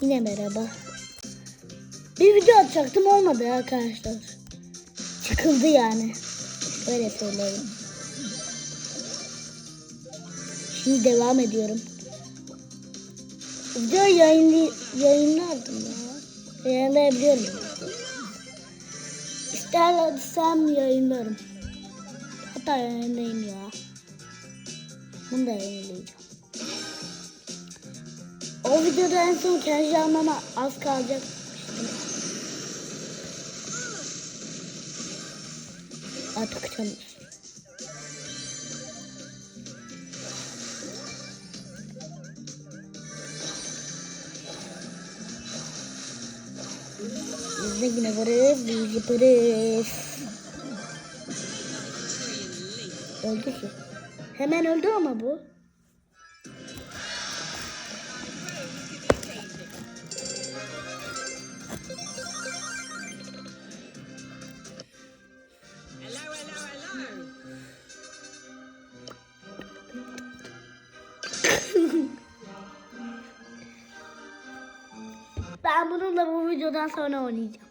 Yine merhaba. Bir video atacaktım olmadı arkadaşlar. Çıkıldı yani. Öyle söyleyeyim. Şimdi devam ediyorum. Video yayınlı, yayınlardım ya. Yayınlayabiliyorum. İstersem yayınlarım. Hatta yayınlayayım ya. Bunu da yayınlayacağım. O videoda en son kendi almama az kalacak. Artık çalış. Biz de yine varız, biz yaparız. Öldü ki. Hemen öldü ama bu. Ben bununla bu videodan sonra oynayacağım.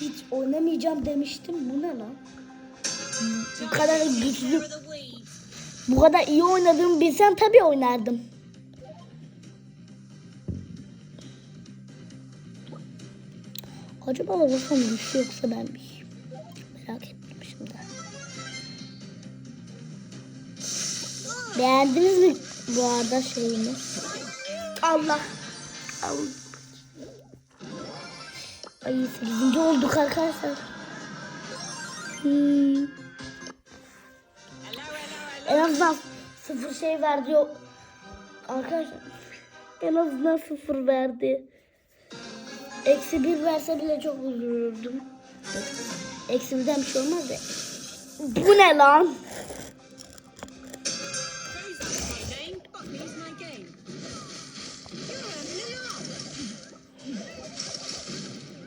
Hiç oynamayacağım demiştim. Bu ne lan? Bu kadar güçlü, bu kadar iyi oynadığımı bilsem tabii oynardım. Acaba babam güçlü yoksa ben mi? Merak ettim şimdi. Beğendiniz mi bu arada şeyini? Allah. Allah. Ay 8. olduk arkadaşlar. Hmm. En azından sıfır şey verdi yok. Arkadaşlar en azından sıfır verdi. Eksi bir verse bile çok üzülürdüm. Eksi birden bir şey olmaz da. Bu ne lan?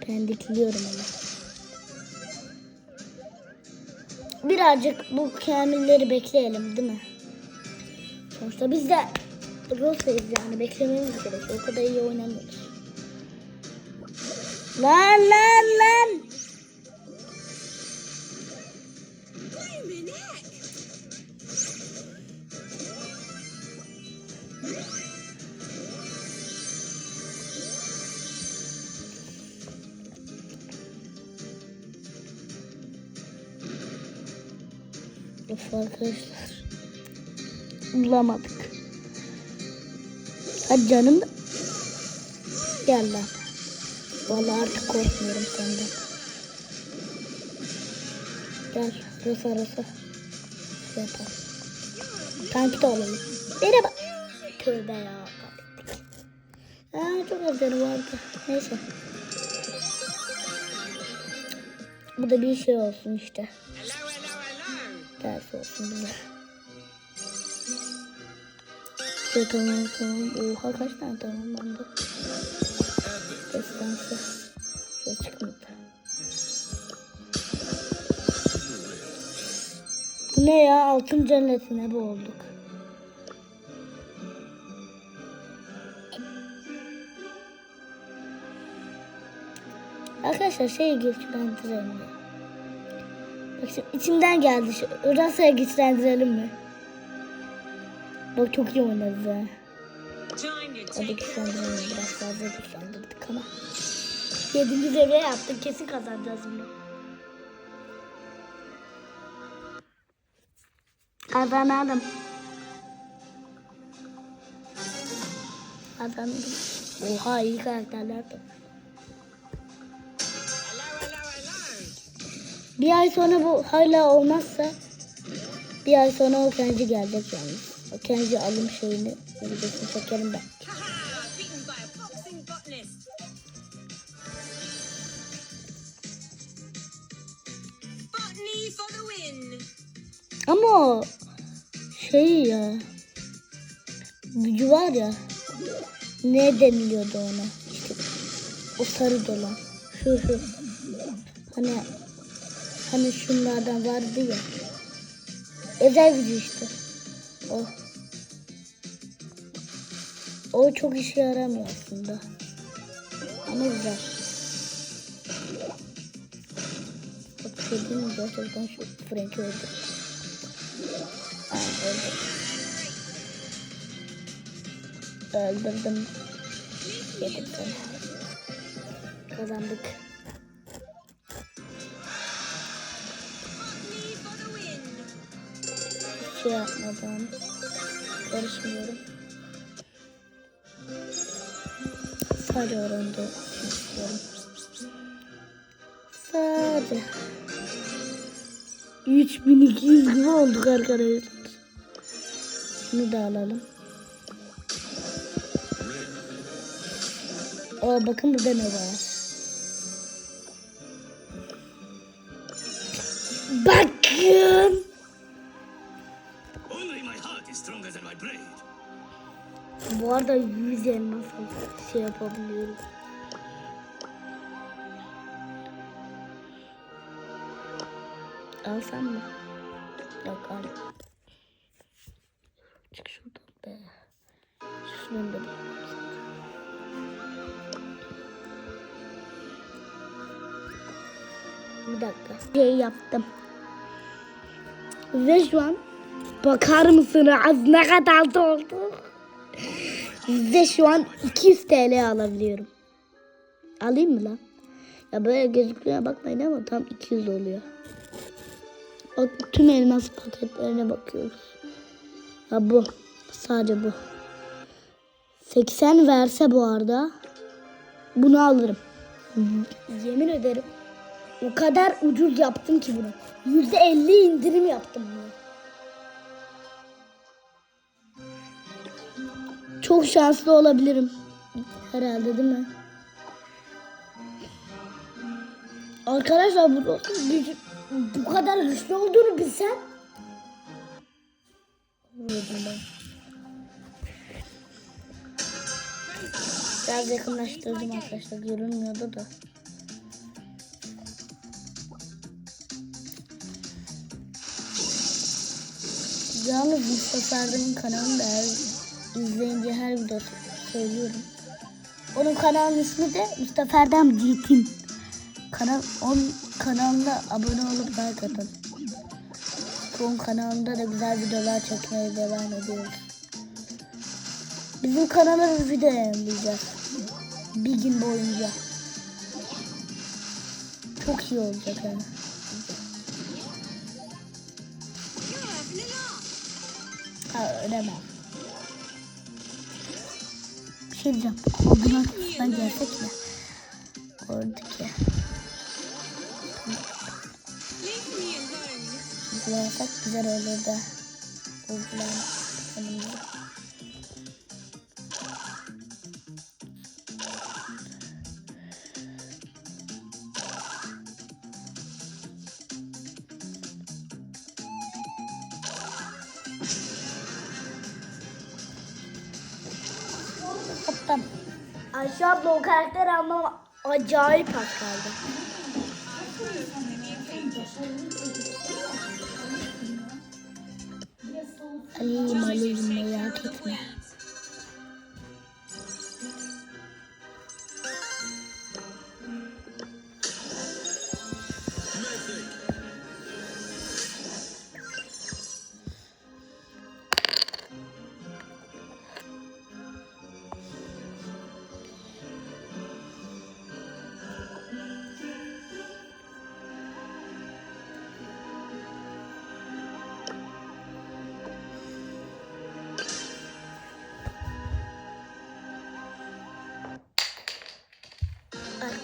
Dikiliyorum ama. Birazcık bu kamilleri bekleyelim değil mi? Sonuçta biz de Rosa'yız yani beklememiz gerekiyor. O kadar iyi oynamıyoruz. Lan lan lan. Of arkadaşlar. Bulamadık. Hadi canım. Gel lan. Vallahi artık korkmuyorum senden. Gel. Rosa rosa. Şey yapalım. Kanki olalım. Merhaba. Tövbe ya. kaybettik. Aa, çok az canı vardı. Neyse. Bu da bir şey olsun işte. Ders olsun bize. Şey tamam tamam. Oha kaç tane tamamlandı. Destansı. Şey çıkmadı. Bu ne ya? Altın cennetine boğulduk. Arkadaşlar şeyi güçlendirelim. Bak şimdi içimden geldi. Rasa'ya güçlendirelim mi? Bak çok iyi to Hadi take güçlendirelim. Biraz fazla güçlendirdik ama. Yedinci seviye yaptık. Kesin kazanacağız bunu. Kazanalım. Kazanalım. Oha iyi karakterler de. Bir ay sonra bu hala olmazsa bir ay sonra o kenci gelecek yani. O kenci alım şeyini videosunu çekerim ben. Ama şey ya gücü var ya ne deniliyordu ona işte o sarı dolan şu şu hani hani şunlardan vardı ya özel gücü işte o O çok işe yaramıyor aslında. Ama güzel. Bak mi? Gerçekten şu Frank'i öldü. Öldürdüm. Yedim. Kazandık. Şey yapmadan. Karışmıyorum. Sadece oranda istiyorum. Sadece. 3200 gibi olduk arkadaşlar. Şunu da alalım. Aa bakın burada ne var. Bakın. Arada 100 elmas şey yapabiliyoruz. Alsam mı? Yok al. Çık şuradan be. Şunun da bir. Bir dakika. Şey yaptım. Ve şu an bakar mısınız ne kadar oldu? Ve şu an 200 TL alabiliyorum. Alayım mı lan? Ya böyle gözüktüğüne bakmayın ama tam 200 oluyor. Bak tüm elmas paketlerine bakıyoruz. Ha bu. Sadece bu. 80 verse bu arada bunu alırım. Yemin ederim. O kadar ucuz yaptım ki bunu. %50 indirim yaptım bunu. Çok şanslı olabilirim. Herhalde değil mi? Arkadaşlar bu, bu, kadar güçlü olduğunu bilsem. Biraz yakınlaştırdım arkadaşlar. Görünmüyordu da. Yalnız Mustafa Erdem'in kanalında her, izleyince her video söylüyorum. Onun kanalının ismi de Mustafa Erdem Citin. Kanal, onun kanalına abone olup like atın. Onun kanalında da güzel videolar çekmeye devam ediyoruz. Bizim kanala bir video yayınlayacağız. Bir gün boyunca. Çok iyi olacak yani. Ha ölemem. Şey diyeceğim. Koordinat kısmına gelsek mi? Oradaki. Uygulasak güzel olur da. Hoptam. Ayşe abla o karakter almam acayip az kaldı. Aleyhim aleyhim merak etme.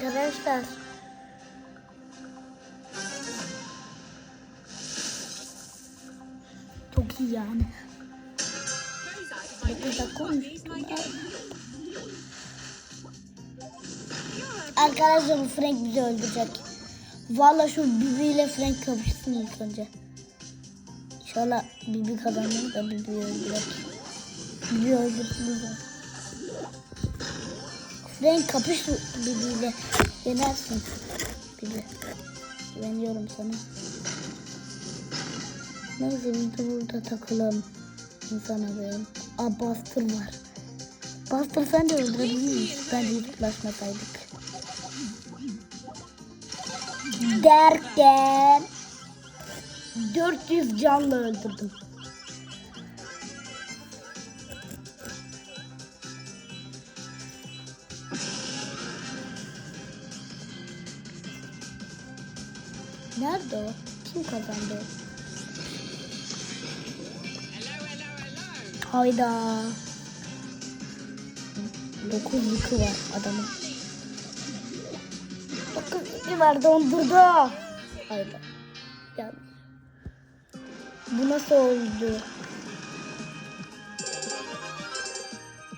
Arkadaşlar. Çok iyi yani. Game. Arkadaşlar bu Frank bizi öldürecek. Valla şu Bibi ile Frank kapışsın ilk önce. İnşallah Bibi kazanır da Bibi'yi öldürecek. Bibi öldürdü. Frank kapış Bibi ile. Yenersin. Bibi. Güveniyorum sana. Neyse biz de burada takılalım. İnsan benim. Aa bastır var. Buster sen de öldürebilir miyiz? Bence hiç bulaşmasaydık. Derken 400 canla öldürdüm. Nerede o? Kim kazandı? Hayda. 9 yükü var adamın. 9 yükü var dondurdu. Hayda. Ya. Bu nasıl oldu?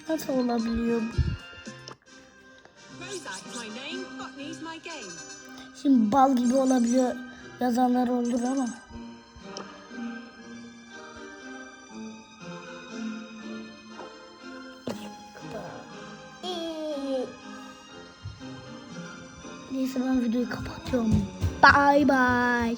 Nasıl olabiliyor? Şimdi bal gibi olabiliyor yazanlar olur ama. Neyse ben videoyu kapatıyorum. Bye bye.